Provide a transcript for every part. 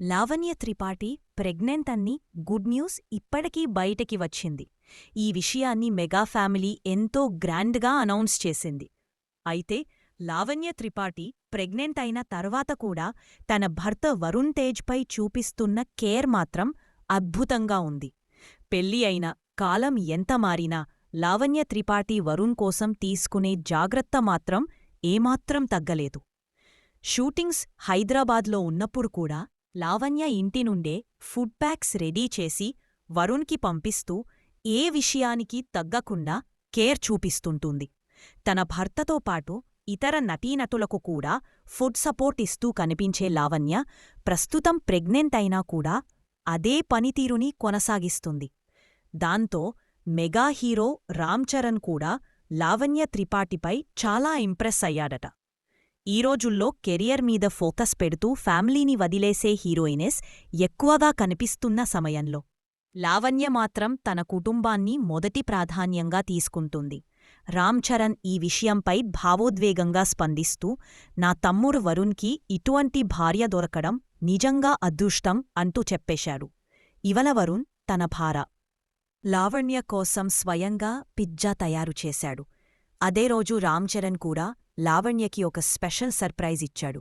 Lavanya Tripathi pregnant అన్ని good news ఇప్పటికీ బయటకి వచ్చింది. ఈ విషయాన్ని మెగా ఫ్యామిలీ ఎంతో గ్రాండ్గా అనౌన్స్ చేసింది. అయితే లావణ్య త్రిపాఠి ప్రెగ్నెంట్ అయిన తర్వాత కూడా తన భర్త వరుణ్ తేజ్పై చూపిస్తున్న కేర్ మాత్రం అద్భుతంగా ఉంది. పెళ్ళి అయిన కాలం ఎంత మారినా లావణ్య త్రిపాఠి వరుణ్ కోసం తీసుకునే జాగ్రత్త మాత్రం ఏమాత్రం తగ్గలేదు. షూటింగ్స్ హైదరాబాద్లో ఉన్నప్పుడు కూడా లావణ్య ఇంటి నుండే ఫుడ్ రెడీ చేసి వరుణ్కి పంపిస్తూ ఏ విషయానికి తగ్గకుండా కేర్ చూపిస్తుంటుంది. తన భర్తతో పాటు ఇతర నటీనటులకు కూడా ఫుడ్ సపోర్ట్ ఇస్తూ కనిపించే లావణ్య ప్రస్తుతం ప్రెగ్నెంట్ అయినా కూడా అదే పనితీరుని కొనసాగిస్తుంది. దాంతో మెగా హీరో రామ్ చరణ్ కూడా లావణ్య త్రిపాఠిపై చాలా ఇంప్రెస్ అయ్యాడట. ఈ రోజుల్లో కెరియర్ మీద ఫోకస్ పెడుతూ ఫ్యామిలీని వదిలేసే హీరోయినెస్ ఎక్కువగా కనిపిస్తున్న సమయంలో. లావణ్య మాత్రం తన కుటుంబాన్ని మొదటి ప్రాధాన్యంగా తీసుకుంటుంది. రామ్ చరణ్ ఈ విషయంపై భావోద్వేగంగా స్పందిస్తూ నా తమ్ముడు వరుణ్కి ఇటువంటి భార్య దొరకడం నిజంగా అదృష్టం అంటూ చెప్పేశాడు. ఇవల వరుణ్ తన భార. లావణ్య కోసం స్వయంగా పిజ్జా తయారు చేశాడు. అదే రోజు రామ్ చరణ్ కూడా లావణ్యకి ఒక స్పెషల్ సర్ప్రైజ్ ఇచ్చాడు.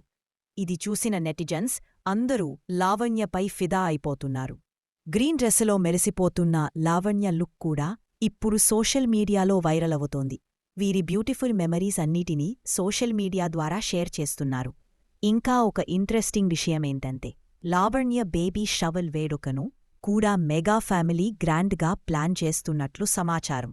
ఇది చూసిన నెటిజన్స్ అందరూ లావణ్యపై ఫిదా అయిపోతున్నారు. గ్రీన్ డ్రెస్సులో మెరిసిపోతున్న లావణ్య లుక్ కూడా ఇప్పుడు సోషల్ మీడియాలో వైరల్ అవుతోంది. వీరి బ్యూటిఫుల్ మెమరీస్ అన్నిటినీ సోషల్ మీడియా ద్వారా షేర్ చేస్తున్నారు. ఇంకా ఒక ఇంట్రెస్టింగ్ విషయమేంటంటే లావణ్య బేబీ షవల్ వేడుకను కూడా మెగా ఫ్యామిలీ గ్రాండ్గా ప్లాన్ చేస్తున్నట్లు సమాచారం.